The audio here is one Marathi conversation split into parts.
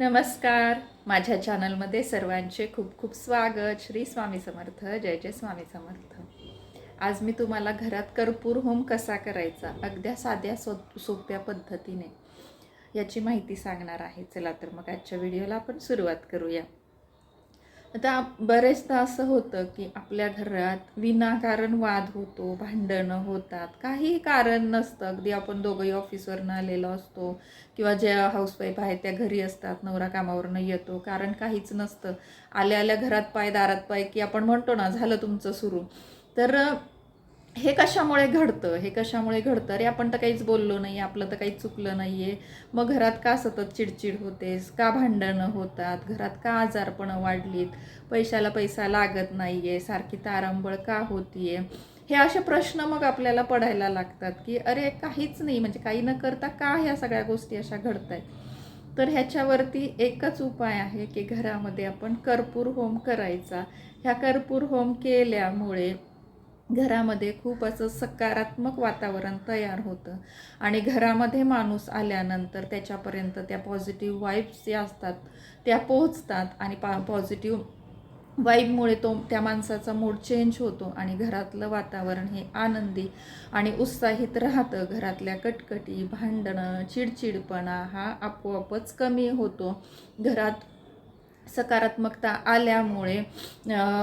नमस्कार. माझ्या चॅनलमध्ये सर्वांचे खूप खूप स्वागत. श्री स्वामी समर्थ. जय जय स्वामी समर्थ. आज मी तुम्हाला घरात कर्पूर होम कसा करायचा अगद्या साध्या सो सोप्या पद्धतीने याची माहिती सांगणार आहे. चला तर मग आजच्या व्हिडिओला आपण सुरुवात करूया. आता बरेचदा असं होतं की आपल्या घरात विनाकारण वाद होतो भांडणं होतात. काही कारण नसतं. अगदी आपण दोघंही ऑफिसवरनं आलेलो असतो किंवा ज्या हाऊसवाईफ आहेत त्या घरी असतात नवरा कामावरनं येतो. कारण काहीच नसतं. आल्या आल्या घरात पाय दारात पाय की आपण म्हणतो ना झालं तुमचं सुरू. तर हे कशामुळे घडतं? हे कशामुळे घडतं? अरे आपण तर काहीच बोललो नाही आपलं तर काही चुकलं नाही आहे मग घरात का सतत चिडचिड होतेस? का भांडणं होतात? घरात का आजारपणं वाढलीत? पैशाला पैसा लागत नाही आहे सारखी तारांबळ का होतीये? हे असे प्रश्न मग आपल्याला पडायला लागतात की अरे काहीच नाही म्हणजे काही न करता का ह्या सगळ्या गोष्टी अशा घडत आहेत तर ह्याच्यावरती एकच उपाय आहे की घरामध्ये आपण कर्पूर होम करायचा. ह्या कर्पूर होम केल्यामुळे घरामध्ये खूप असं सकारात्मक वातावरण तयार होतं. आणि घरामध्ये माणूस आल्यानंतर त्याच्यापर्यंत त्या पॉझिटिव्ह वाईब्स ज्या असतात त्या पोहोचतात आणि पा पॉझिटिव्ह वाईबमुळे तो त्या माणसाचा मूड चेंज होतो आणि घरातलं वातावरण हे आनंदी आणि उत्साहित राहतं. घरातल्या कटकटी भांडणं चिडचिडपणा हा आपोआपच कमी होतो. घरात सकारात्मकता आल्यामुळे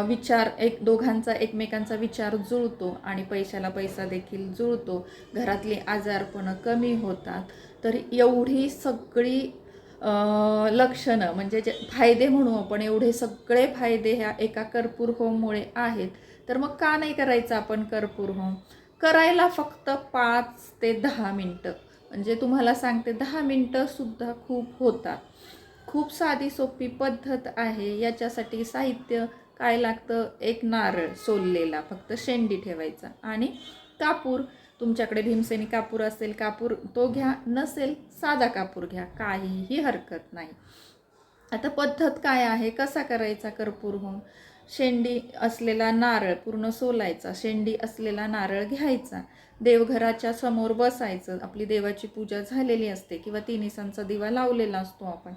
विचार एक दोघांचा एकमेकांचा विचार जुळतो आणि पैशाला पैसा देखील जुळतो. घरातली आजारपणं कमी होतात. तर एवढी सगळी लक्षणं म्हणजे जे फायदे म्हणू आपण एवढे सगळे फायदे ह्या एका कर्पूर होममुळे आहेत. तर मग का नाही करायचं आपण कर्पूर होम? करायला फक्त पाच ते दहा मिनटं. म्हणजे तुम्हाला सांगते दहा मिनटंसुद्धा खूप होतात. खूप साधी सोपी पद्धत आहे. याच्यासाठी साहित्य काय लागतं? एक नारळ सोललेला फक्त शेंडी ठेवायचा. आणि कापूर तुमच्याकडे भीमसेनी कापूर असेल कापूर तो घ्या. नसेल साधा कापूर घ्या. काहीही हरकत नाही. आता पद्धत काय आहे? कसा करायचा कर्पूर होम शेंडी असलेला नारळ पूर्ण सोलायचा. शेंडी असलेला नारळ घ्यायचा. देवघराच्या समोर बसायचं. आपली देवाची पूजा झालेली असते किंवा तिन्हीसांचा दिवा लावलेला असतो आपण.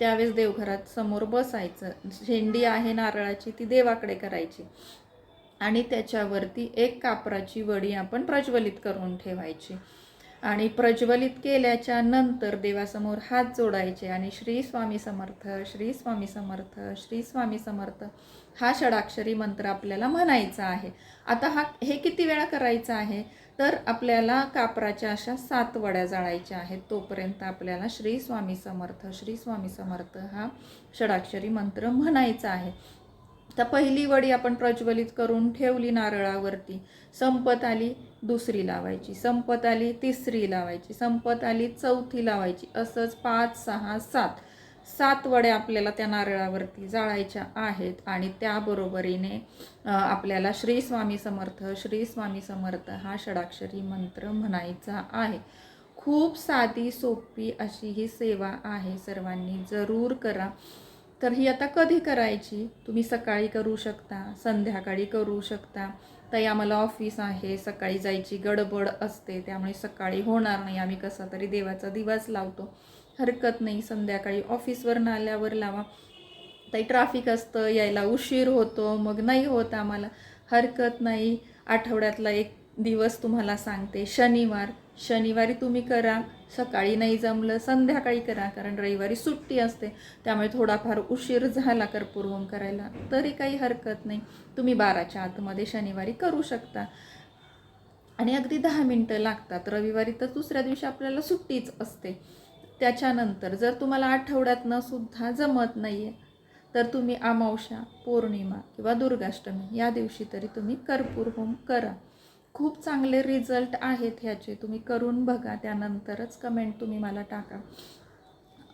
त्यावेळेस देवघरात समोर बसायचं. झेंडी आहे नारळाची ती देवाकडे करायची. आणि त्याच्यावरती एक कापराची वडी आपण प्रज्वलित करून ठेवायची. आणि प्रज्वलित केल्याच्यानंतर देवासमोर हात जोडायचे आणि श्री स्वामी समर्थ श्री स्वामी समर्थ श्री स्वामी समर्थ हा षडाक्षरी मंत्र आपल्याला म्हणायचा आहे. आता हा हे किती वेळा करायचा आहे? तर आपल्याला कापराच्या अशा सात वड्या जाळायच्या आहेत. तोपर्यंत आपल्याला श्री स्वामी समर्थ श्री स्वामी समर्थ हा षडाक्षरी मंत्र म्हणायचा आहे. तर पहिली वडी आपण प्रज्वलित करून ठेवली नारळावरती. संपत आली दुसरी लावायची. संपत आली तिसरी लावायची. संपत आली चौथी लावायची. असंच पाच सहा सात. सात वड्या आपल्याला त्या नारळावरती जाळायच्या आहेत आणि त्याबरोबरीने आपल्याला श्री स्वामी समर्थ श्री स्वामी समर्थ हा षडाक्षरी मंत्र म्हणायचा आहे. खूप साधी सोपी अशी ही सेवा आहे. सर्वांनी जरूर करा. तर ही आता कधी करायची? तुम्ही सकाळी करू शकता संध्याकाळी करू शकता. ताई आम्हाला ऑफिस आहे. सकाळी जायची गडबड असते. त्यामुळे सकाळी होणार नाही. आम्ही कसा तरी देवाचा दिवस लावतो. हरकत नाही संध्याकाळी. ऑफिसवरनं आल्यावर लावा. ताई ट्राफिक असतं यायला उशीर होतो मग नाही होत आम्हाला. हरकत नाही. आठवड्यातला एक दिवस तुम्हाला सांगते. शनिवार. शनिवारी तुम्ही करा. सकाळी नाही जमलं संध्याकाळी करा कारण रविवारी सुट्टी असते. त्यामुळे थोडाफार उशीर झाला कर्पूर होम करायला. तरी काही हरकत नाही. तुम्ही बाराच्या आतमध्ये शनिवारी करू शकता. आणि अगदी दहा मिनटं लागतात. रविवारी तर दुसऱ्या दिवशी आपल्याला सुट्टीच असते. त्याच्यानंतर जर तुम्हाला आठवड्यातनं सुद्धा जमत नाही आहे तर तुम्ही अमावस्या पौर्णिमा किंवा दुर्गाष्टमी या दिवशी तरी तुम्ही कर्पूर होम करा. खूप चांगले रिझल्ट आहेत ह्याचे तुम्ही करून बघा त्यानंतरच कमेंट तुम्ही मला टाका.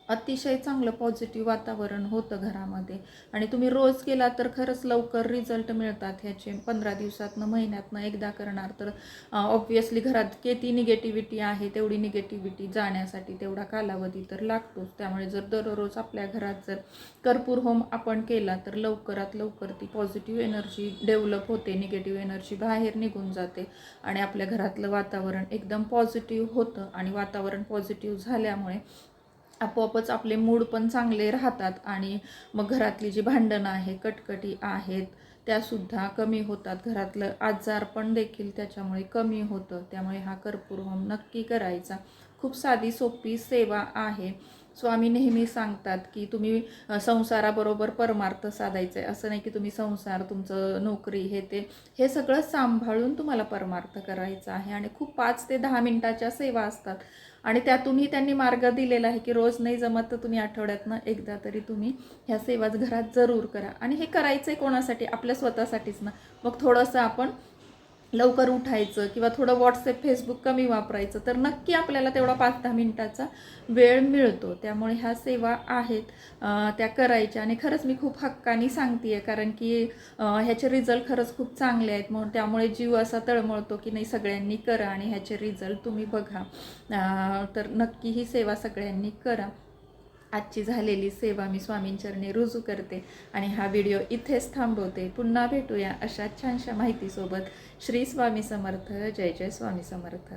अतिशय चांगलं पॉझिटिव्ह वातावरण होतं घरामध्ये. आणि तुम्ही रोज केला तर खरंच लवकर रिझल्ट मिळतात ह्याचे. पंधरा दिवसातनं महिन्यातनं एकदा करणार तर ऑब्वियसली घरात किती निगेटिव्हिटी आहे तेवढी निगेटिव्हिटी जाण्यासाठी तेवढा कालावधी तर लागतोच. त्यामुळे जर दररोज आपल्या घरात जर कर्पूर होम आपण केला तर लवकरात लवकर ती पॉझिटिव्ह एनर्जी डेव्हलप होते निगेटिव्ह एनर्जी बाहेर निघून जाते. आणि आपल्या घरातलं वातावरण एकदम पॉझिटिव्ह होतं. आणि वातावरण पॉझिटिव्ह झाल्यामुळे आपोआपच आपले मूड पण चांगले राहतात आणि मग घरातली जी भांडणं आहे कटकटी आहेत त्यासुद्धा कमी होतात. घरातलं आजार पण देखील त्याच्यामुळे कमी होतं. त्यामुळे हा कर्पूर होम नक्की करायचा. खूप साधी सोपी सेवा आहे. स्वामी नेहमी सांगतात की तुम्ही संसाराबरोबर परमार्थ साधायचं आहे असं नाही की तुम्ही संसार तुमचं नोकरी हे ते हे सगळं सांभाळून तुम्हाला परमार्थ करायचा आहे. आणि खूप पाच ते दहा मिनटाच्या सेवा असतात. आणि त्यातूनही त्यांनी मार्ग दिलेला आहे की रोज नाही जमत तर तुम्ही आठवड्यातनं एकदा तरी तुम्ही ह्या सेवाच घरात जरूर करा. आणि हे करायचं आहे कोणासाठी? आपल्या स्वतःसाठीच ना. मग थोडंसं आपण लवकर उठायचं किंवा थोडं व्हॉट्सअप फेसबुक कमी वापरायचं तर नक्की आपल्याला तेवढा पाच दहा मिनटाचा वेळ मिळतो. त्यामुळे ह्या सेवा आहेत त्या करायच्या. आणि खरंच मी खूप हक्कानी सांगते आहे कारण की ह्याचे रिझल्ट खरंच खूप चांगले आहेत. म्हणून त्यामुळे जीव असा तळमळतो की नाही सगळ्यांनी करा आणि ह्याचे रिझल्ट तुम्ही बघा. तर नक्की ही सेवा सगळ्यांनी करा. आजची झालेली सेवा मी स्वामींचरणी रुजू करते आणि हा व्हिडिओ इथेच थांबवते. पुन्हा भेटूया अशा छानशा माहितीसोबत. श्री स्वामी समर्थ. जय जय स्वामी समर्थ.